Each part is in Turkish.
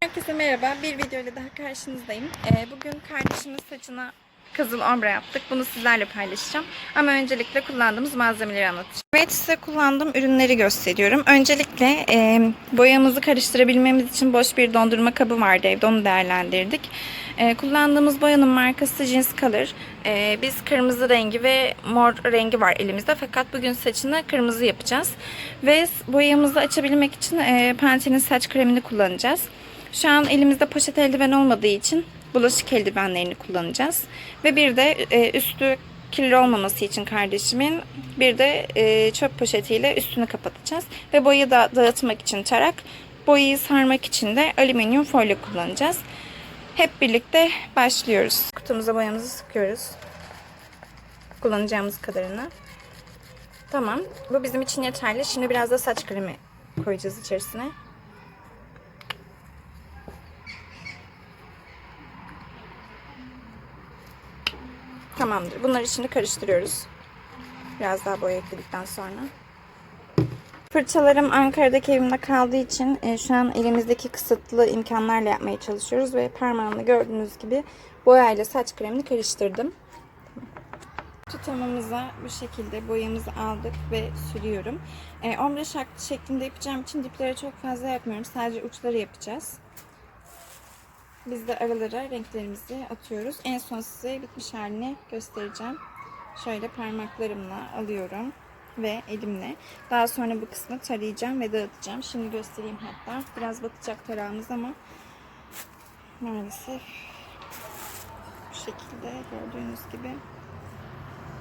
Herkese merhaba. Bir video ile daha karşınızdayım. Ee, bugün kardeşimin saçına kızıl ombre yaptık. Bunu sizlerle paylaşacağım. Ama öncelikle kullandığımız malzemeleri anlatacağım. Evet size kullandığım ürünleri gösteriyorum. Öncelikle e, boyamızı karıştırabilmemiz için boş bir dondurma kabı vardı evde. Onu değerlendirdik. E, kullandığımız boyanın markası Jeans Color. E, biz kırmızı rengi ve mor rengi var elimizde. Fakat bugün saçını kırmızı yapacağız. Ve boyamızı açabilmek için e, Pantene'in saç kremini kullanacağız. Şu an elimizde poşet eldiven olmadığı için bulaşık eldivenlerini kullanacağız. Ve bir de e, üstü kirli olmaması için kardeşimin bir de e, çöp poşetiyle üstünü kapatacağız. Ve boyayı da dağıtmak için tarak, boyayı sarmak için de alüminyum folyo kullanacağız. Hep birlikte başlıyoruz. Kutumuza boyamızı sıkıyoruz. Kullanacağımız kadarını. Tamam. Bu bizim için yeterli. Şimdi biraz da saç kremi koyacağız içerisine. Tamamdır. Bunları şimdi karıştırıyoruz. Biraz daha boya ekledikten sonra. Fırçalarım Ankara'daki evimde kaldığı için e, şu an elimizdeki kısıtlı imkanlarla yapmaya çalışıyoruz ve parmağımla gördüğünüz gibi boyayla saç kremini karıştırdım. Tutamamıza bu şekilde boyamızı aldık ve sürüyorum. E, ombre şeklinde yapacağım için diplere çok fazla yapmıyorum. Sadece uçları yapacağız. Biz de aralara renklerimizi atıyoruz. En son size bitmiş halini göstereceğim. Şöyle parmaklarımla alıyorum ve elimle. Daha sonra bu kısmı tarayacağım ve dağıtacağım. Şimdi göstereyim hatta. Biraz batacak tarağımız ama maalesef bu şekilde gördüğünüz gibi.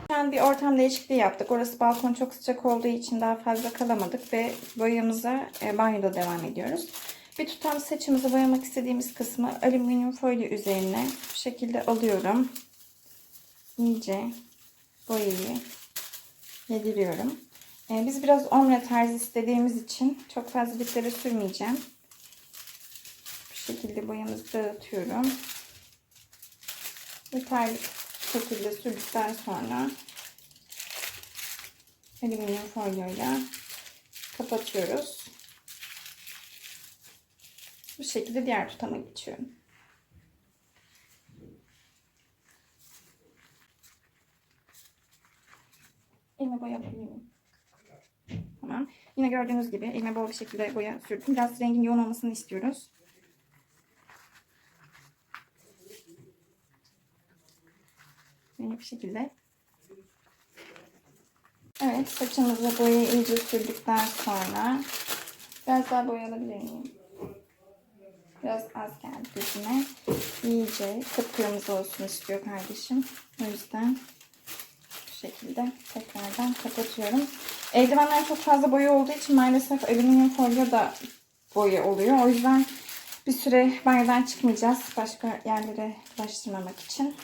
An bir ortam değişikliği yaptık. Orası balkon çok sıcak olduğu için daha fazla kalamadık ve boyamıza e, banyoda devam ediyoruz. Bir tutam saçımızı boyamak istediğimiz kısmı alüminyum folyo üzerine bu şekilde alıyorum. İyice boyayı yediriyorum. Ee, biz biraz ombre tarzı istediğimiz için çok fazla diplere sürmeyeceğim. Bu şekilde boyamızı dağıtıyorum. Yeterli şekilde sürdükten sonra alüminyum folyoyla kapatıyoruz. Bu şekilde diğer tutama geçiyorum. Elime boya koyayım. Tamam. Yine gördüğünüz gibi elime bol bir şekilde boya sürdüm. Biraz rengin yoğun olmasını istiyoruz. Böyle bir şekilde. Evet saçımıza boyayı iyice sürdükten sonra biraz daha boya alabilir miyim? Biraz az geldi gözüme. İyice kıpkırmızı olsun istiyor kardeşim. O yüzden bu şekilde tekrardan kapatıyorum. Eldivenler çok fazla boya olduğu için maalesef alüminyum folyo da boya oluyor. O yüzden bir süre banyodan çıkmayacağız. Başka yerlere bulaştırmamak için.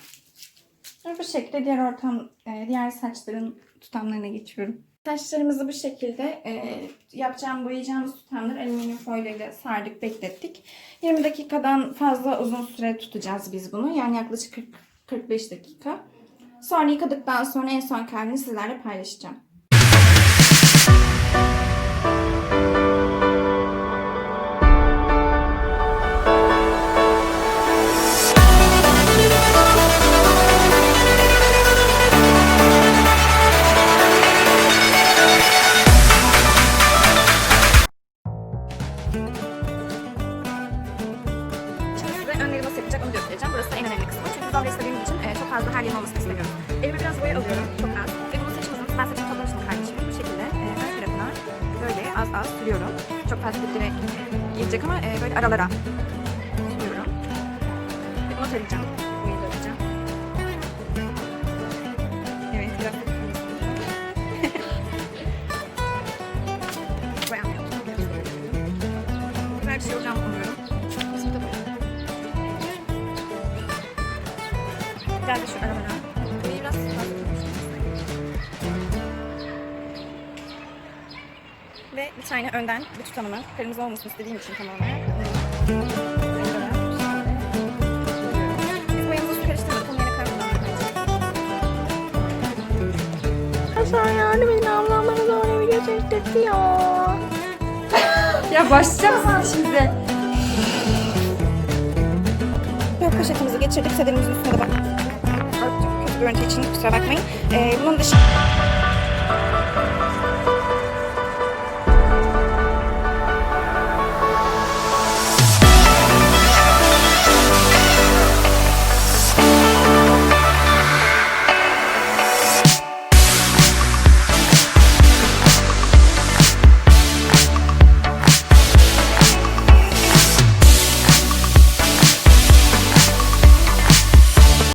Bu şekilde diğer ortam, e, diğer saçların tutamlarına geçiyorum. Saçlarımızı bu şekilde e, yapacağım, boyayacağımız tutamları alüminyum folyo ile sardık, beklettik. 20 dakikadan fazla uzun süre tutacağız biz bunu. Yani yaklaşık 40, 45 dakika. Sonra yıkadıktan sonra en son halini sizlerle paylaşacağım. Zombre istediğimiz için e, çok fazla her yerin olmasını istemiyoruz. Elime biraz boya alıyorum. Çok az. Ve bunu saçımızın, ben saçımı toplamıştım kardeşim. Bu şekilde e, ön tarafına böyle az az sürüyorum. Çok fazla diplere girecek ama e, böyle aralara sürüyorum. Ve bunu tarayacağım. Gel de şu. Burayı biraz Ve bir tane önden bir tutamama. Kırmızı olmasını istediğim için tamamen. Biz boyamızı karıştırmadık. Onu yine karıştırmadık. Aşağı yardım edin. Ablam bana doğru video çektirtiyor. ya başlayacak mısın şimdi? Yok poşetimizi geçirdik. Sedenimizin üstüne de bak. Görüntü için kusura bakmayın. Ee, bunun dışında...